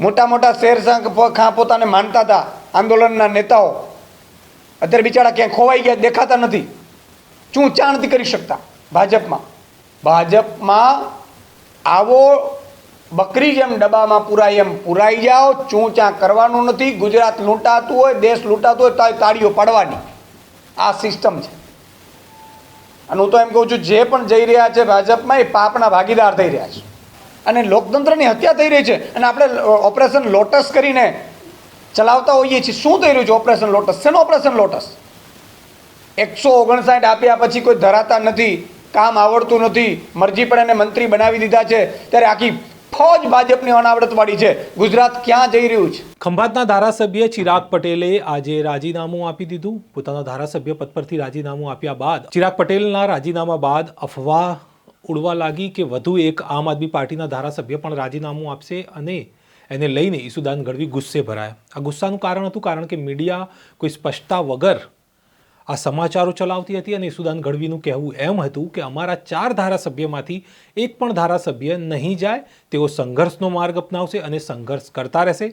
મોટા મોટા પ- ખાં પોતાને માનતા હતા આંદોલનના નેતાઓ. અત્યારે બિચારા ક્યાંય ખોવાઈ ગયા, દેખાતા નથી. શું ચા નથી કરી શકતા ભાજપમાં. ભાજપમાં આવો બકરી જેમ ડબ્બામાં પુરાય એમ પુરાઈ જાઓ, ચૂં ચાં કરવાનું નથી. ગુજરાત લૂંટાતું હોય, દેશ લૂંટાતું હોય તો તાળીઓ પાડવાની. આ સિસ્ટમ છે. અને હું તો એમ કહું છું, જે પણ જઈ રહ્યા છે ભાજપમાં, એ પાપના ભાગીદાર થઈ રહ્યા છે. અને લોકતંત્રની હત્યા થઈ રહી છે. અને આપણે ઓપરેશન લોટસ કરીને ચલાવતા હોઈએ છીએ. શું થઈ રહ્યું છે ઓપરેશન લોટસ? શેનું ઓપરેશન લોટસ? એકસો ઓગણસાઠ આપ્યા પછી કોઈ ધરાતા નથી, કામ આવડતું નથી, મરજી પણ એને મંત્રી બનાવી દીધા છે, ત્યારે આખી ફોજ ભાજપની અનાવડતવાળી છે. ગુજરાત ક્યાં જઈ રહ્યું છે? ખંભાતના ધારાસભ્ય ચિરાગ પટેલે આજે રાજીનામું આપી દીધું. પોતાના ધારાસભ્ય પદ પરથી રાજીનામું આપ્યા બાદ, ચિરાગ પટેલના રાજીનામા બાદ અફવા ઉડવા લાગી કે વધુ એક આમ આદમી પાર્ટીના ધારાસભ્ય પણ રાજીનામું આપશે અને એને લઈને ઈસુદાન ગઢવી ગુસ્સે ભરાયા. આ ગુસ્સાનું કારણ હતું કારણ કે મીડિયા કોઈ સ્પષ્ટતા વગર આ સમાચારો ચલાવતી હતી અને ઈસુદાન ગઢવીનું કહેવું એમ હતું કે અમારા ચાર ધારાસભ્યમાંથી એક પણ ધારાસભ્ય નહીં જાય, તેઓ સંઘર્ષનો માર્ગ અપનાવશે અને સંઘર્ષ કરતા રહેશે.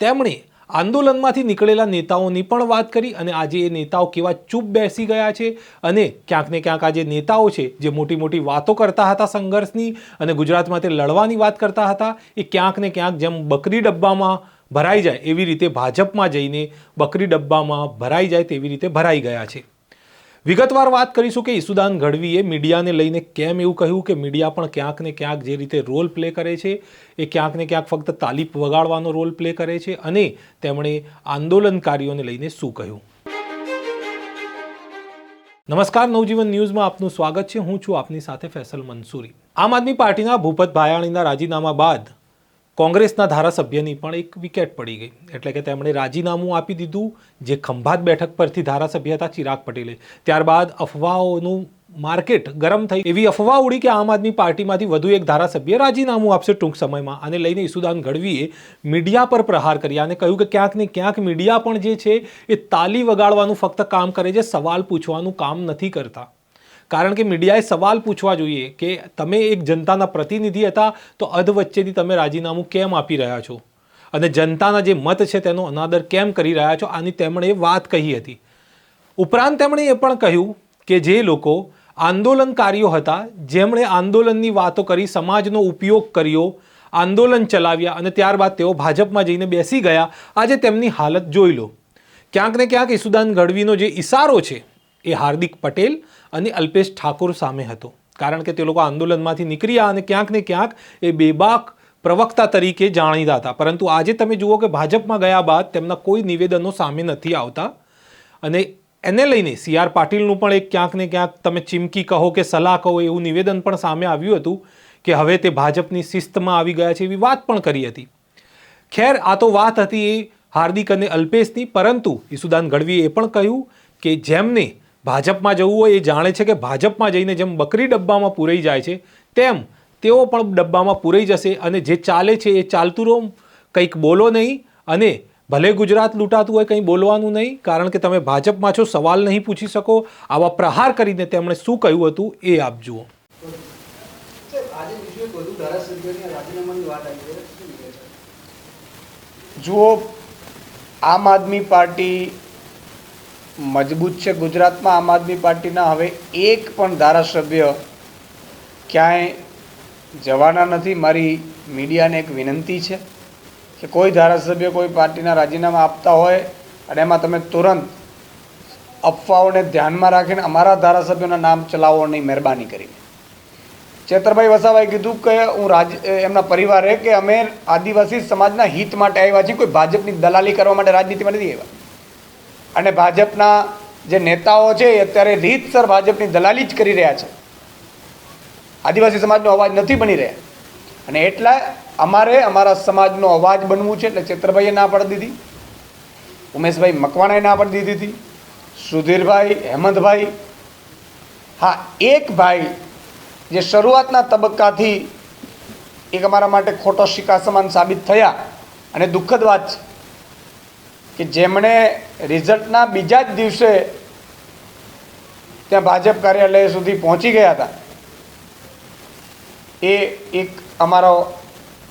તેમણે આંદોલનમાંથી નીકળેલા નેતાઓની પણ વાત કરી અને આજે એ નેતાઓ કેવા ચૂપ બેસી ગયા છે અને ક્યાંક ને ક્યાંક આજે નેતાઓ છે, જે મોટી મોટી વાતો કરતા હતા સંઘર્ષની અને ગુજરાતમાં તે લડવાની વાત કરતા હતા, એ ક્યાંક ને ક્યાંક જેમ બકરી ડબ્બામાં ભરાઈ જાય એવી રીતે ભાજપમાં જઈને બકરી ડબ્બામાં ભરાઈ જાય તેવી રીતે ભરાઈ ગયા છે. વિગતવાર વાત કરીશું કે ઈસુદાન ગઢવીએ મીડિયાને લઈને કેમ એવું કહ્યું કે મીડિયા પણ ક્યાંક ને ક્યાંક જે રીતે રોલ પ્લે કરે છે, એ ક્યાંક ને ક્યાંક ફક્ત તાલીપ વગાડવાનો રોલ પ્લે કરે છે અને તેમણે આંદોલનકારીઓને લઈને શું કહ્યું. નમસ્કાર, નવજીવન ન્યૂઝમાં આપનું સ્વાગત છે. હું છું આપની સાથે ફેસલ મંસૂરી. આમ આદમી પાર્ટીના ભૂપત ભાયાણીના રાજીનામા બાદ કોંગ્રેસના ધારાસભ્યની પણ એક વિકેટ પડી ગઈ. એટલે કે તેમણે રાજીનામું આપી દીધું, જે ખંભાત બેઠક પરથી ધારાસભ્ય હતા ચિરાગ પટેલે. ત્યારબાદ અફવાઓનું માર્કેટ ગરમ થઈ, એવી અફવા ઉડી કે આમ આદમી પાર્ટીમાંથી વધુ એક ધારાસભ્ય રાજીનામું આપશે ટૂંક સમયમાં. આને લઈને ઈસુદાન ગઢવીએ મીડિયા પર પ્રહાર કર્યા અને કહ્યું કે ક્યાંક ને ક્યાંક મીડિયા પણ જે છે, એ તાલી વગાડવાનું ફક્ત કામ કરે છે, સવાલ પૂછવાનું કામ નથી કરતા. કારણ કે મીડિયાએ સવાલ પૂછવા જોઈએ કે તમે એક જનતાના પ્રતિનિધિ હતા તો અધ વચ્ચેથી તમે રાજીનામું કેમ આપી રહ્યા છો? અને જનતાના જે મત છે તેનો અનાદર કેમ કરી રહ્યા છો? આની તેમણે વાત કહી હતી. ઉપરાંત તેમણે એ પણ કહ્યું કે જે લોકો આંદોલનકારીઓ હતા, જેમણે આંદોલનની વાતો કરી, સમાજનો ઉપયોગ કર્યો, આંદોલન ચલાવ્યા અને ત્યારબાદ તેઓ ભાજપમાં જઈને બેસી ગયા, આજે તેમની હાલત જોઈ લો. ક્યાંક ને ક્યાંક ઈસુદાન ગઢવીનો જે ઇશારો છે એ હાર્દિક પટેલ અને અલ્પેશ ઠાકોર સામે હતો. કારણ કે તે લોકો આંદોલનમાંથી નીકળ્યા અને ક્યાંક ને ક્યાંક એ બેબાક પ્રવક્તા તરીકે જાણીતા હતા. પરંતુ આજે તમે જુઓ કે ભાજપમાં ગયા બાદ તેમના કોઈ નિવેદનો સામે નથી આવતા. અને એને લઈને સી આર પાટીલનું પણ એક ક્યાંક ને ક્યાંક તમે ચીમકી કહો કે સલાહ કહો એવું નિવેદન પણ સામે આવ્યું હતું કે હવે તે ભાજપની શિસ્તમાં આવી ગયા છે એવી વાત પણ કરી હતી. ખેર, આ તો વાત હતી એ હાર્દિક અને અલ્પેશની, પરંતુ ઈસુદાન ગઢવીએ એ પણ કહ્યું કે જેમને ભાજપમાં જવું હોય એ જાણે છે કે ભાજપમાં જઈને જેમ બકરી ડબ્બામાં પૂરાઈ જાય છે તેમ તેઓ પણ ડબ્બામાં પૂરાઈ જશે અને જે ચાલે છે એ ચાલતું રહો કંઈક બોલો નહીં અને ભલે ગુજરાત લૂંટાતું હોય કંઈ બોલવાનું નહીં કારણ કે તમે ભાજપમાં છો સવાલ નહીં પૂછી શકો. આવા પ્રહાર કરીને તેમણે શું કહ્યું હતું એ આપ જુઓ. જુઓ આમ આદમી પાર્ટી મજબૂત છે ગુજરાતમાં આમ આદમી પાર્ટીના હવે એક પણ ધારાસભ્ય ક્યાંય જવાના નથી. મારી મીડિયાને એક વિનંતી છે કે કોઈ ધારાસભ્ય કોઈ પાર્ટીના રાજીનામા આપતા હોય અને એમાં તમે તુરંત અફવાઓને ધ્યાનમાં રાખીને અમારા ધારાસભ્યોના નામ ચલાવો નહીં મહેરબાની કરીને. ચેતરભાઈ વસાવાએ કીધું કે હું રાજ એમના પરિવારે કે અમે આદિવાસી સમાજના હિત માટે આવ્યા છીએ. કોઈ ભાજપની દલાલી કરવા માટે રાજનીતિમાં નથી આવ્યા. અને ભાજપના જે નેતાઓ છે એ અત્યારે રીતસર ભાજપની દલાલી જ કરી રહ્યા છે. આદિવાસી સમાજનો અવાજ નથી બની રહ્યા. અને એટલા અમારે અમારા સમાજનો અવાજ બનવું છે એટલે ચેતરભાઈએ ના પાડી દીધી. ઉમેશભાઈ મકવાણાએ ના પાડી દીધી હતી. સુધીરભાઈ, હેમંતભાઈ. હા, એક ભાઈ જે શરૂઆતના તબક્કાથી એક અમારા માટે ખોટો શિકા સમાન સાબિત થયા. અને દુઃખદ વાત છે. કે જેમણે રિઝલ્ટના બીજા જ દિવસે ત્યાં ભાજપ કાર્યાલય સુધી પહોંચી ગયા હતા. એ એક અમારો,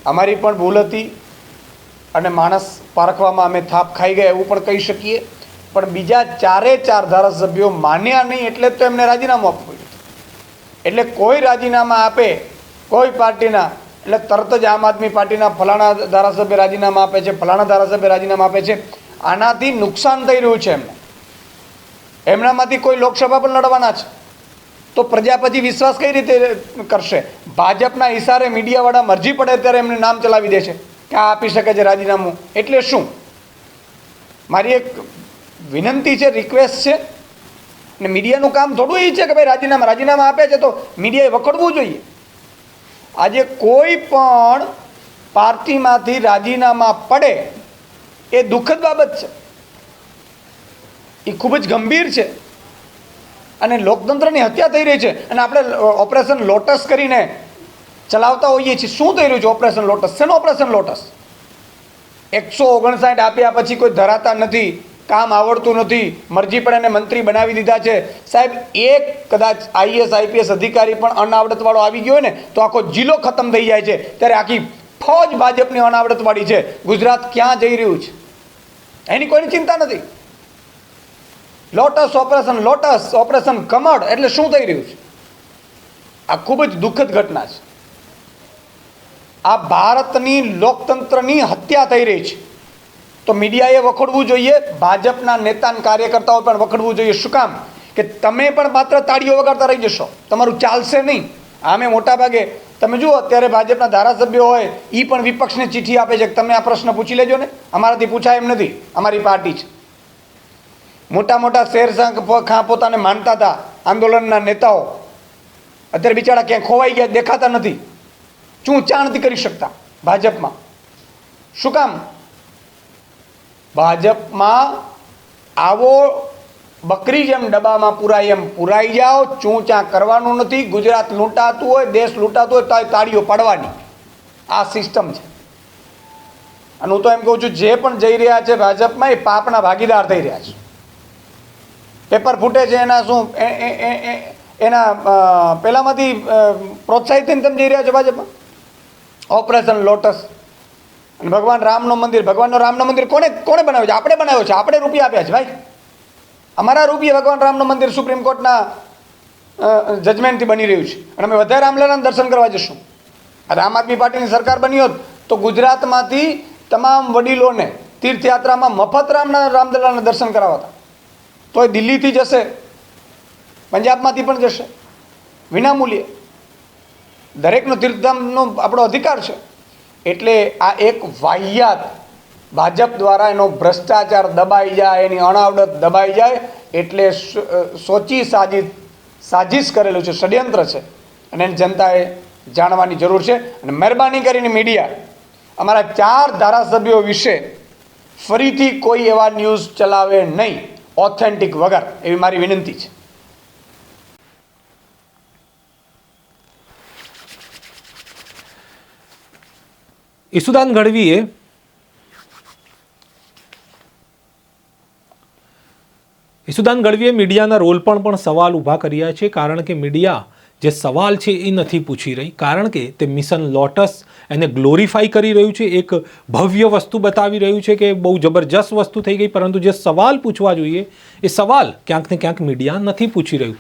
અમારી પણ ભૂલ હતી અને માણસ પારખવામાં અમે થાપ ખાઈ ગયા એવું પણ કહી શકીએ. પણ બીજા ચારે ચાર ધારાસભ્યો માન્યા નહીં એટલે તો એમને રાજીનામું આપવું પડ્યું એટલે કોઈ રાજીનામા આપે, કોઈ પાર્ટીના, એટલે તરત જ આમ આદમી પાર્ટીના ફલાણા ધારાસભ્ય રાજીનામા આપે છે, ફલાણા ધારાસભ્ય રાજીનામા આપે છે. આનાથી નુકસાન થઈ રહ્યું છે એમને. એમનામાંથી કોઈ લોકસભા પણ લડવાના છે. તો પ્રજા પછી વિશ્વાસ કઈ રીતે કરશે? ભાજપના ઇશારે મીડિયાવાળા મરજી પડે ત્યારે એમને નામ ચલાવી દે છે કે આ આપી શકે છે રાજીનામું. એટલે શું? મારી એક વિનંતી છે રિક્વેસ્ટ છે. અને મીડિયાનું કામ થોડું એ છે કે ભાઈ રાજીનામા રાજીનામા આપે છે તો મીડિયાએ વખડવું જોઈએ. આજે કોઈ પણ પાર્ટીમાંથી રાજીનામા પડે એ દુઃખદ બાબત છે. એ ખૂબ જ ગંભીર છે. અને લોકતંત્રની હત્યા થઈ રહી છે. અને આપણે ઓપરેશન લોટસ કરીને ચલાવતા હોઈએ છીએ. શું થઈ રહ્યું છે ઓપરેશન લોટસ? શેનું ઓપરેશન લોટસ? એકસો ઓગણસાઠ આપ્યા પછી કોઈ ધરાતા નથી. કામ આવડતું નથી. મરજી પણ એને મંત્રી બનાવી દીધા છે. સાહેબ, એક કદાચ આઈએસ, આઈપીએસ અધિકારી પણ અનાવડતવાળો આવી ગયો હોય ને, તો આખો જિલ્લો ખતમ થઈ જાય છે. ત્યારે આખી ફોજ ભાજપની અનાવડતવાળી છે. ગુજરાત ક્યાં જઈ રહ્યું છે? એની કોઈની ચિંતા નથી. લોટસ ઓપરેશન લોટસ ઓપરેશન કમળ એટલે શું થઈ રહ્યું છે? આ ખૂબ જ દુઃખદ ઘટના છે. આ ભારતની લોકતંત્રની હત્યા થઈ રહી છે. તો મીડિયાએ વખોડવું જોઈએ, ભાજપના નેતા કાર્યકર્તાઓ પણ વખોડવું જોઈએ. શું કામ? કે તમે પણ માત્ર તાળીઓ વગાડતા રહી જશો. તમારું ચાલશે નહીં. આમે મોટા ભાગે તમે જુઓ, અત્યારે ભાજપના ધારાસભ્યો હોય એ પણ વિપક્ષને ચિઠ્ઠી આપે છે કે તમે આ પ્રશ્ન પૂછી લેજો ને. અમારાથી પૂછાય એમ નથી. અમારી પાર્ટી છે. મોટા મોટા શેર ખાં પોતાને માનતા હતા, આંદોલનના નેતાઓ. અત્યારે બિચારા ક્યાંય ખોવાઈ ગયા, દેખાતા નથી. શું ચાણ નથી કરી શકતા ભાજપમાં? શું કામ? ભાજપમાં આવો બકરી જેમ ડબ્બામાં પુરાય એમ પુરાઈ જાઓ ચૂં ચા કરવાનું નથી, ગુજરાત લૂંટાતું હોય, દેશ લૂંટાતું હોય તો તાળીઓ પાડવાની. આ સિસ્ટમ છે. અને હું તો એમ કહું છું, જે પણ જઈ રહ્યા છે ભાજપમાં, એ પાપના ભાગીદાર થઈ રહ્યા છે. પેપર ફૂટે છે, એના શું એના પહેલાંમાંથી પ્રોત્સાહિત થઈને તમે જઈ રહ્યા છો ભાજપમાં? Operation lotus. અને ભગવાન રામનું મંદિર, ભગવાનનો રામનું મંદિર કોને કોણે બનાવ્યું છે? આપણે બનાવ્યું છે, આપણે રૂપિયા આપ્યા છે, ભાઈ. અમારા રૂપિયે ભગવાન રામનું મંદિર સુપ્રીમ કોર્ટના જજમેન્ટથી બની રહ્યું છે. અને અમે વધારે રામલલાના દર્શન કરવા જશું. આ આમ આદમી પાર્ટીની સરકાર બની હોત તો ગુજરાતમાંથી તમામ વડીલોને તીર્થયાત્રામાં મફત રામના રામદલાના દર્શન કરાવતા. તો એ દિલ્હીથી જશે, પંજાબમાંથી પણ જશે. વિનામૂલ્યે. દરેકનો તીર્થધામનો આપણો અધિકાર છે. એટલે આ એક વાહિયાત ભાજપ દ્વારા એનો ભ્રષ્ટાચાર દબાઈ જાય, એની અણાવડત દબાઈ જાય, એટલે સોચી સાજી, સાજીશ કરેલું છે, ષડયંત્ર છે. અને જનતાએ જાણવાની જરૂર છે. અને મહેરબાની કરીને મીડિયા, અમારા ચાર ધારાસભ્યો વિશે ફરીથી કોઈ એવા ન્યૂઝ ચલાવે નહીં. ઓથેન્ટિક વગર, એવી મારી વિનંતી છે. ઈસુદાન ગઢવીએ ઈસુદાન ગઢવીએ મીડિયાના રોલ પણ પણ સવાલ ઊભા કર્યા છે, કારણ કે મીડિયા જે સવાલ છે એ નથી પૂછી રહી. કારણ કે તે મિશન લોટસ એને ગ્લોરીફાઈ કરી રહ્યું છે, એક ભવ્ય વસ્તુ બતાવી રહ્યું છે કે બહુ જબરજસ્ત વસ્તુ થઈ ગઈ, પરંતુ જે સવાલ પૂછવા જોઈએ, એ સવાલ ક્યાંક ને ક્યાંક મીડિયા નથી પૂછી રહ્યું.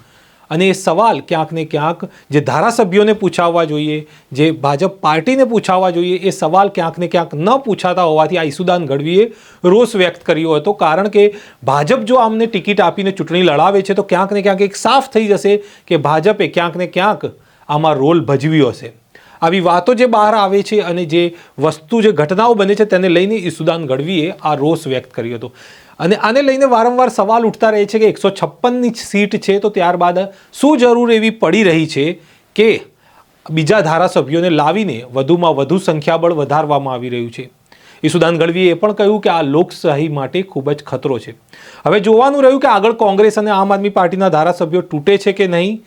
અને એ સવાલ ક્યાંક ને ક્યાંક જે ધારાસભ્યોને પૂછાવવા જોઈએ, જે ભાજપ પાર્ટીને પૂછાવવા જોઈએ, એ સવાલ ક્યાંક ને ક્યાંક ન પૂછાતા હોવાથી આ ઈસુદાન ગઢવીએ રોષ વ્યક્ત કર્યો હતો. કારણ કે ભાજપ જો આમને ટિકિટ આપીને ચૂંટણી લડાવે છે, તો ક્યાંક ને ક્યાંક એક સાફ થઈ જશે કે ભાજપે ક્યાંક ને ક્યાંક આમાં રોલ ભજવ્યો હશે. આવી વાતો જે બહાર આવે છે અને જે વસ્તુ, જે ઘટનાઓ બને છે, તેને લઈને ઈસુદાન ગઢવીએ આ રોષ વ્યક્ત કર્યો હતો. અને આને લઈને વારંવાર સવાલ ઉઠતા રહે છે કે એકસો છપ્પનની સીટ છે તો ત્યારબાદ શું જરૂર એવી પડી રહી છે કે બીજા ધારાસભ્યોને લાવીને વધુમાં વધુ સંખ્યાબળ વધારવામાં આવી રહ્યું છે? ઈસુદાન ગઢવીએ એ પણ કહ્યું કે આ લોકશાહી માટે ખૂબ જ ખતરો છે. હવે જોવાનું રહ્યું કે આગળ કોંગ્રેસ અને આમ આદમી પાર્ટીના ધારાસભ્યો તૂટે છે કે નહીં?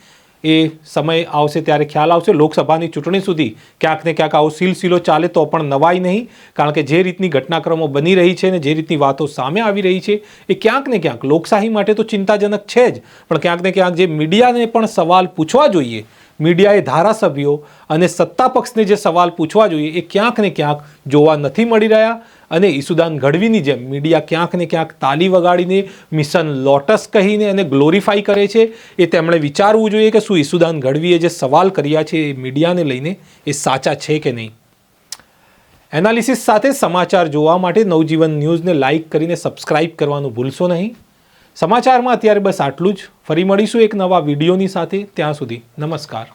એ સમય આવશે ત્યારે ખ્યાલ આવશે. લોકસભાની ચૂંટણી સુધી ક્યાંક ને ક્યાંક આવો સિલસિલો ચાલે તો પણ નવાઈ નહીં. કારણ કે જે રીતની ઘટનાક્રમો બની રહી છે ને જે રીતની વાતો સામે આવી રહી છે, એ ક્યાંક ને ક્યાંક લોકશાહી માટે તો ચિંતાજનક છે જ. પણ ક્યાંક ને ક્યાંક જે મીડિયાને પણ સવાલ પૂછવા જોઈએ, મીડિયાએ ધારાસભ્યો અને સત્તા પક્ષને જે સવાલ પૂછવા જોઈએ, એ ક્યાંક ને ક્યાંક જોવા નથી મળી રહ્યા. અને ઈસુદાન ગઢવીની જેમ મીડિયા ક્યાંક ને ક્યાંક તાલી વગાડીને, મિશન લોટસ કહીને અને ગ્લોરીફાઈ કરે છે, એ તેમણે વિચારવું જોઈએ કે શું ઈસુદાન ગઢવીએ જે સવાલ કર્યા છે એ મીડિયાને લઈને એ સાચા છે કે નહીં. એનાલિસિસ સાથે સમાચાર જોવા માટે નવજીવન ન્યૂઝને લાઇક કરીને સબસ્ક્રાઇબ કરવાનું ભૂલશો નહીં. સમાચારમાં અત્યારે બસ આટલું જ. ફરી મળીશું એક નવા વિડીયોની સાથે. ત્યાં સુધી નમસ્કાર.